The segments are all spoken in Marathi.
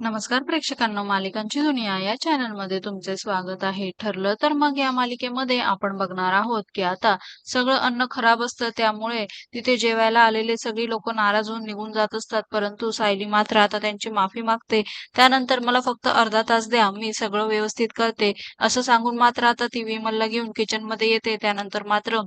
नमस्कार प्रेक्षकांना मालिकांची दुनिया या चॅनलमध्ये तुमचे स्वागत आहे. ठरलं तर मग या मालिकेमध्ये आपण बघणार आहोत की आता सगळं अन्न खराब असतं त्यामुळे तिथे जेवायला आलेले सगळी लोक नाराज होऊन निघून जात असतात. परंतु सायली मात्र आता त्यांची माफी मागते. त्यानंतर मला फक्त अर्धा तास द्या मी सगळं व्यवस्थित करते. असं सांगून मात्र आता ती विमलला घेऊन किचनमध्ये येते. त्यानंतर मात्र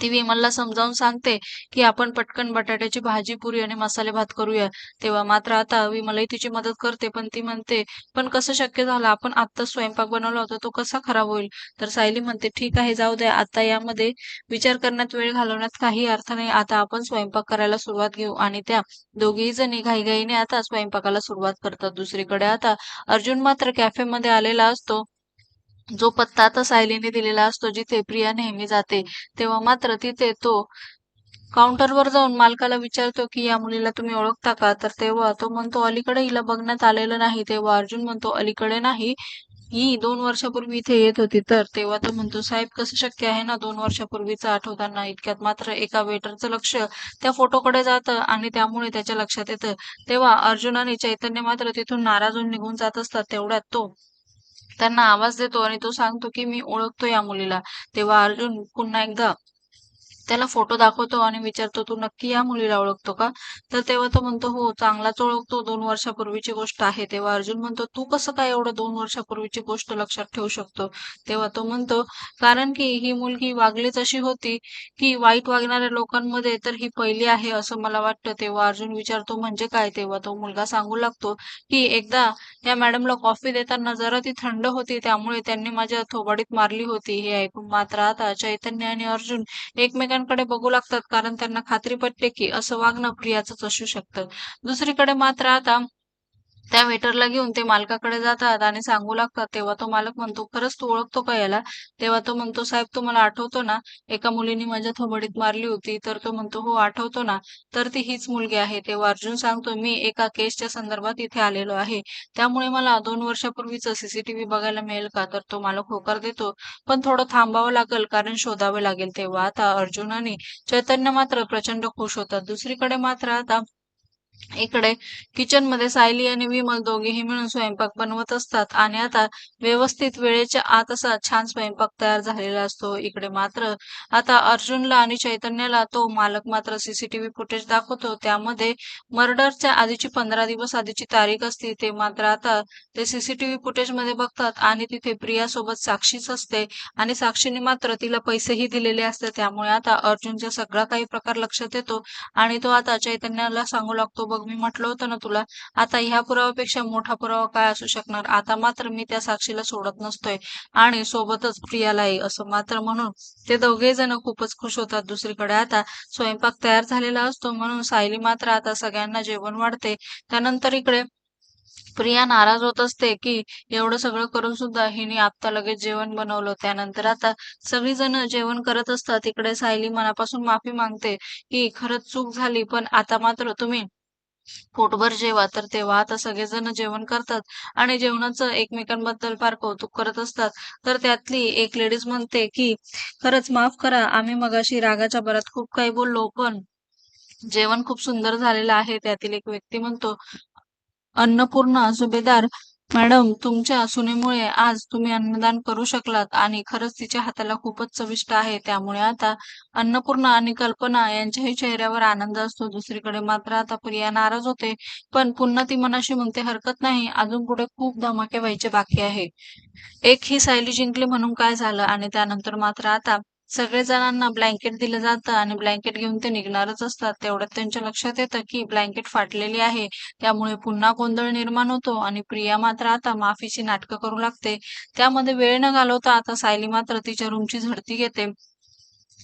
ती विमलला समजावून सांगते की आपण पटकन बटाट्याची भाजी पुरी आणि मसाले भात करूया. तेव्हा मात्र आता विमलही तिची मदत करते पण ती म्हणते पण कसं शक्य झालं? आपण आत्ता स्वयंपाक बनवला होता तो कसा खराब होईल? तर सायली म्हणते ठीक आहे जाऊ द्या. आता यामध्ये विचार करण्यात वेळ घालवण्यात काही अर्थ नाही. आता आपण स्वयंपाक करायला सुरुवात घेऊ. आणि त्या दोघीही जणी घाईघाईने आता स्वयंपाकाला सुरुवात करतात. दुसरीकडे आता अर्जुन मात्र कॅफेमध्ये आलेला असतो. जो पत्ता आता सायलीने दिलेला असतो जिथे प्रिया नेहमी जाते तेव्हा मात्र तिथे तो काउंटरवर जाऊन मालकाला विचारतो की या मुलीला तुम्ही ओळखता का? तर तेव्हा तो म्हणतो अलीकडे हिला बघण्यात आलेलं नाही. तेव्हा अर्जुन म्हणतो अलीकडे नाही. ही दोन वर्षापूर्वी इथे येत होती. तर तेव्हा तो म्हणतो साहेब कसं शक्य आहे ना दोन वर्षापूर्वीचं आठवताना इतक्यात मात्र एका वेटरचं लक्ष त्या फोटोकडे जातं आणि त्यामुळे त्याच्या लक्षात येतं? तेव्हा अर्जुन आणि चैतन्य मात्र तिथून नाराज होऊन निघून जात असतात तेवढ्यात तो त्यांना आवाज देतो आणि तो सांगतो की मी ओळखतो या मुलीला. तेव्हा अर्जुन पुन्हा एकदा त्याला फोटो दाखवतो आणि विचारतो तू नक्की या मुलीला ओळखतो का? तर तेव्हा तो म्हणतो हो चांगलाच ओळखतो. दोन वर्षापूर्वीची गोष्ट आहे. तेव्हा अर्जुन म्हणतो तू कसं काय एवढं दोन वर्षापूर्वीची गोष्ट लक्षात ठेवू शकतो? तेव्हा तो म्हणतो कारण की ही मुलगी वागलीच अशी होती की वाईट वागणाऱ्या लोकांमध्ये तर ही पहिली आहे असं मला वाटतं. तेव्हा अर्जुन विचारतो म्हणजे काय? तेव्हा तो मुलगा सांगू लागतो की एकदा या मॅडमला कॉफी देताना जरा ती थंड होती त्यामुळे त्यांनी माझ्या थोबाडीत मारली होती. हे ऐकून मात्र आता चैतन्य आणि अर्जुन एकमेकांना एकमेकांकडे बघू लागतात कारण त्यांना खात्री पटते की असं वागणं प्रियाचंच असू शकतं. दुसरीकडे मात्र आता त्या वेटरला घेऊन ते मालकाकडे जातात आणि सांगू लागतात तेव्हा तो मालक म्हणतो खरंच तू ओळखतो का याला? तेव्हा तो म्हणतो साहेब तुम्हाला आठवतो ना एका मुलीने माझ्या थोबडीत मारली होती. तर तो म्हणतो हो आठवतो ना. तर ती हीच मुलगी आहे. तेव्हा अर्जुन सांगतो मी एका केसच्या संदर्भात इथे आलेलो आहे. त्यामुळे मला दोन वर्षापूर्वीच सीसीटीव्ही बघायला मिळेल का? तर तो मालक होकार देतो पण थोडं थांबावं लागेल कारण शोधावे लागेल. तेव्हा आता अर्जुन आणि चैतन्य मात्र प्रचंड खुश होतात. दुसरीकडे मात्र आता इकडे किचनमध्ये सायली आणि विमल दोघेही मिळून स्वयंपाक बनवत असतात. आणि आता व्यवस्थित वेळेच्या आत असा छान स्वयंपाक तयार झालेला असतो. इकडे मात्र आता अर्जुनला आणि चैतन्याला तो मालक मात्र सीसीटीव्ही फुटेज दाखवतो. त्यामध्ये मर्डरच्या आधीची पंधरा दिवस आधीची तारीख असते. ते मात्र आता ते सीसीटीव्ही फुटेजमध्ये बघतात आणि तिथे प्रिया सोबत साक्षीच असते. आणि साक्षीने मात्र तिला पैसेही दिलेले असते. त्यामुळे आता अर्जुनचा सगळा काही प्रकार लक्षात येतो. आणि तो आता चैतन्याला सांगू लागतो बघ मी म्हटलं होतं ना तुला आता ह्या पुराव्यापेक्षा मोठा पुरावा काय असू शकणार? आता मात्र मी त्या साक्षीला सोडत नसतोय आणि सोबतच प्रियालाही असं मात्र म्हणून ते दोघे जण खूपच खुश होतात दुसरीकडे. आता स्वयंपाक तयार झालेला असतो म्हणून सायली मात्र आता सगळ्यांना जेवण वाढते. त्यानंतर इकडे प्रिया नाराज होत असते की एवढं सगळं करून सुद्धा हिने आता लगेच जेवण बनवलं. त्यानंतर आता सगळी जण जेवण करत असतात. इकडे सायली मनापासून माफी मागते की खरंच चूक झाली पण आता मात्र तुम्ही पोटभर जेवा तर तेव्हा आता सगळेजण जेवण करतात आणि जेवणाचं एकमेकांबद्दल फार कौतुक करत असतात. तर त्यातली एक लेडीज म्हणते की खरंच माफ करा आम्ही मगाशी रागाच्या भरात खूप काही बोललो पण जेवण खूप सुंदर झालेलं आहे त्यातील एक व्यक्ती म्हणतो. अन्नपूर्णा सुभेदार मॅडम तुमच्या सुनेमुळे आज तुम्ही अन्नदान करू शकलात आणि खरंच तिच्या हाताला खूपच चविष्ट आहे. त्यामुळे आता अन्नपूर्णा आणि कल्पना यांच्याही चेहऱ्यावर आनंद असतो. दुसरीकडे मात्र आता प्रिया नाराज होते. पण पुन्हा ती मनाशी म्हणते हरकत नाही. अजून पुढे खूप धमाके व्हायचे बाकी आहे. एक ही सायली जिंकली म्हणून काय झालं? आणि त्यानंतर मात्र आता सगळे जणांना ब्लँकेट दिलं जातं आणि ब्लँकेट घेऊन ते निघणारच असतात. तेवढ्यात त्यांच्या लक्षात येतं की ब्लँकेट फाटलेली आहे. त्यामुळे पुन्हा गोंधळ निर्माण होतो आणि प्रिया मात्र आता माफीची नाटकं करू लागते. त्यामध्ये वेळ न घालवता आता सायली मात्र तिच्या रूमची झडती घेते.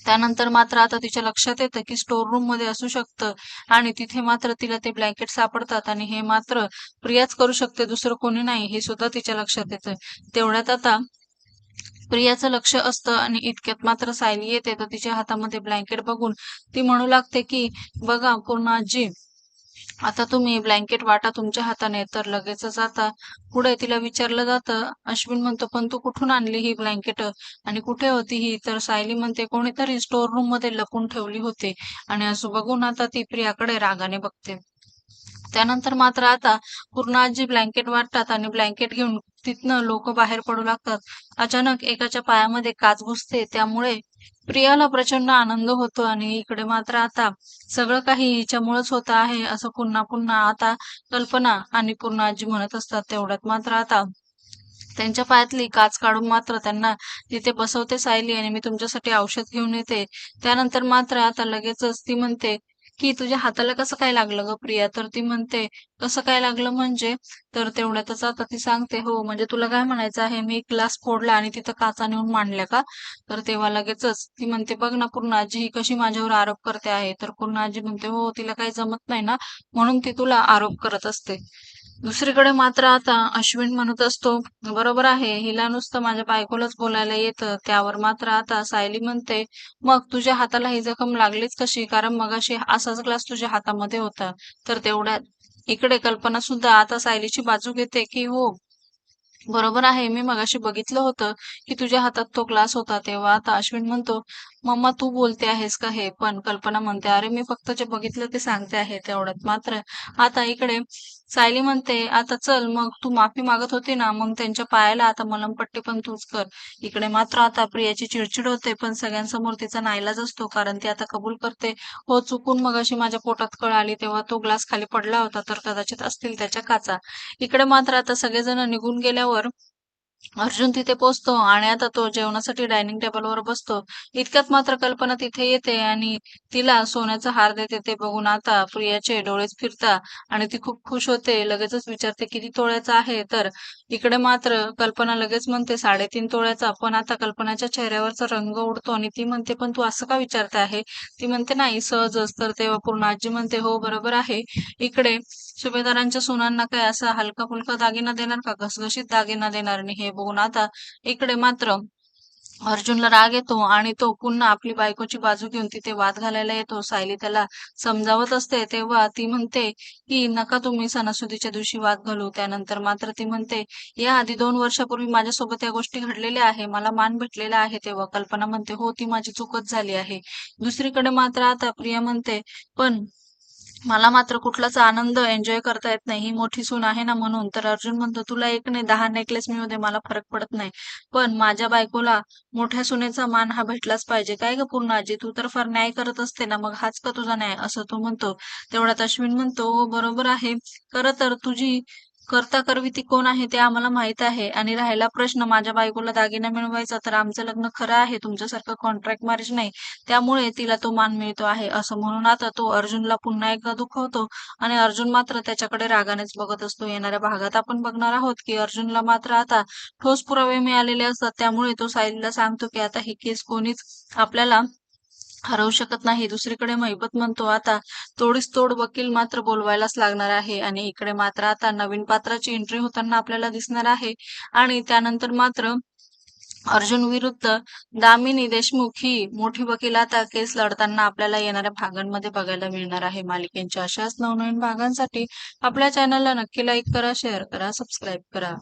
त्यानंतर मात्र आता तिच्या लक्षात येतं की स्टोर रूममध्ये असू शकतं आणि तिथे मात्र तिला ते ब्लँकेट सापडतात आणि हे मात्र प्रियाच करू शकते दुसरं कोणी नाही हे सुद्धा तिच्या लक्षात येतं. तेवढ्यात आता प्रियाचं लक्ष असतं आणि इतक्यात मात्र सायली येते तर तिच्या हातामध्ये ब्लँकेट बघून ती म्हणू लागते की बघा पूर्ण आजी? आता तुम्ही ब्लँकेट वाटा तुमच्या हाताने तर लगेचच आता पुढे तिला विचारलं जातं. अश्विन म्हणतो पण तू कुठून आणली ही ब्लँकेट आणि कुठे होती ही? तर सायली म्हणते कोणीतरी स्टोर रूममध्ये लपून ठेवली होती. आणि असं बघून आता ती प्रियाकडे रागाने बघते. त्यानंतर मात्र आता पूर्ण आजी ब्लँकेट वाटतात आणि ब्लँकेट घेऊन तिथनं लोक बाहेर पडू लागतात. अचानक एकाच्या पायामध्ये काच घुसते. त्यामुळे प्रियाला प्रचंड आनंद होतो आणि इकडे मात्र आता सगळं काही हिच्यामुळेच होत आहे असं पुन्हा पुन्हा आता कल्पना आणि पूर्ण आजी म्हणत असतात. तेवढ्यात मात्र आता त्यांच्या पायातली काच काढून मात्र त्यांना तिथे बसवते सायली आणि मी तुमच्यासाठी औषध घेऊन येते. त्यानंतर मात्र आता लगेचच ती म्हणते की तुझ्या हाताला कसं काय लागलं ग प्रिया? तर ती म्हणते कसं काय लागलं म्हणजे? तर तेवढ्यातच आता ती सांगते हो म्हणजे तुला काय म्हणायचं आहे? मी ग्लास फोडला आणि तिथं काचा नेऊन मांडल्या का? तर तेव्हा लगेचच ती म्हणते बघ ना पूर्ण आजी ही कशी माझ्यावर आरोप करते आहे. तर पूर्ण आजी म्हणते हो तिला काही जमत नाही ना? म्हणून ती तुला आरोप करत असते. दुसरीकडे मात्र आता अश्विन म्हणत असतो बरोबर आहे हिला नुसतं माझ्या बायकोलाच बोलायला येतं. त्यावर मात्र आता सायली म्हणते मग तुझ्या हाताला ही जखम लागलीच कशी? कारण मगाशी असाच ग्लास तुझ्या हातामध्ये होता. तर तेवढ्यात इकडे कल्पना सुद्धा आता सायलीची बाजू घेते की हो बरोबर आहे. मी मगाशी बघितलं होतं की तुझ्या हातात तो ग्लास होता. तेव्हा आता अश्विन म्हणतो मम्मा तू बोलते आहेस का हे पण कल्पना म्हणते अरे मी फक्त जे बघितलं ते सांगते आहे तेवढ्यात मात्र. आता इकडे सायली म्हणते आता चल मग तू माफी मागत होती ना मग त्यांच्या पायाला आता मलमपट्टी पण तूच कर. इकडे मात्र आता प्रियाची चिडचिड होते पण सगळ्यांसमोर तिचा नाईलाज असतो कारण ती आता कबूल करते. हो चुकून मग अशी माझ्या पोटात कळ आली तेव्हा तो ग्लास खाली पडला होता तर कदाचित असतील त्याच्या काचा. इकडे मात्र आता सगळेजण निघून गेल्यावर अर्जुन तिथे पोचतो आणि आता तो जेवणासाठी डायनिंग टेबलवर बसतो. इतक्यात मात्र कल्पना तिथे येते आणि तिला सोन्याचा हार देते. ते बघून आता प्रियाचे डोळेच फिरता आणि ती खूप खुश होते. लगेचच विचारते किती तोळ्याचा आहे? तर इकडे मात्र कल्पना लगेच म्हणते साडेतीन तोळ्याचा. पण आता कल्पनाच्या चेहऱ्यावरचा रंग उडतो आणि ती म्हणते पण तू असं का विचारते आहे? ती म्हणते नाही सहजच. तर तेव्हा पूर्ण आजी म्हणते हो बरोबर आहे. इकडे सुभेदारांच्या सुनांना काय असा हलका फुलका दागिना देणार का? घसघशीत दागिना देणार? आणि हे बघून आता इकडे मात्र अर्जुनला राग येतो आणि तो पुन्हा आपली बायकोची बाजू घेऊन तिथे वाद घालायला येतो. सायली त्याला समजावत असते. तेव्हा ती म्हणते की नका तुम्ही सणासुदीच्या दिवशी वाद घालू. त्यानंतर मात्र ती म्हणते या आधी दोन वर्षापूर्वी माझ्यासोबत या गोष्टी घडलेल्या आहे. मला मान भेटलेला आहे. तेव्हा कल्पना म्हणते हो ती माझी चूकच झाली आहे. दुसरीकडे मात्र आता प्रिया म्हणते पण मला मात्र कुठलाच आनंद एन्जॉय करता येत नाही. ही मोठी सून आहे ना म्हणून. तर अर्जुन म्हणतो तुला एक नाही दहा नेकलेस मिळू दे मला फरक पडत नाही. पण माझ्या बायकोला मोठ्या सुनेचा मान हा भेटलाच पाहिजे. काय ग पूर्ण आजी? तू तर फार न्याय करत असते ना मग हाच का तुझा न्याय? असं तो म्हणतो. तेवढ्यात अश्विन म्हणतो "हो, बरोबर आहे. खरं तर तुझी करता करवी ती कोण आहे ते आम्हाला माहीत आहे. आणि राहिला प्रश्न माझ्या बायकोला दागिना मिळवायचा तर आमचं लग्न खरं आहे तुमच्यासारखं कॉन्ट्रॅक्ट मॅरेज नाही. त्यामुळे तिला तो मान मिळतो आहे. असं म्हणून आता तो अर्जुनला पुन्हा एकदा दुखवतो आणि अर्जुन मात्र त्याच्याकडे रागानेच बघत असतो. येणाऱ्या भागात आपण बघणार आहोत की अर्जुनला मात्र आता ठोस पुरावे मिळालेले असतात. त्यामुळे तो सायलीला सांगतो की आता ही केस कोणीच आपल्याला हरवू शकत नाही. दुसरीकडे महिबत म्हणतो आता तोडीस तोड वकील मात्र बोलवायलाच लागणार आहे आणि इकडे मात्र आता नवीन पात्राची एंट्री होताना आपल्याला दिसणार आहे आणि त्यानंतर मात्र अर्जुन विरुद्ध दामिनी देशमुख ही मोठी वकील आता केस लढताना आपल्याला येणाऱ्या भागांमध्ये बघायला मिळणार आहे. मालिकेच्या अशाच नवनवीन भागांसाठी आपल्या चॅनलला नक्की लाईक करा शेअर करा सबस्क्राईब करा.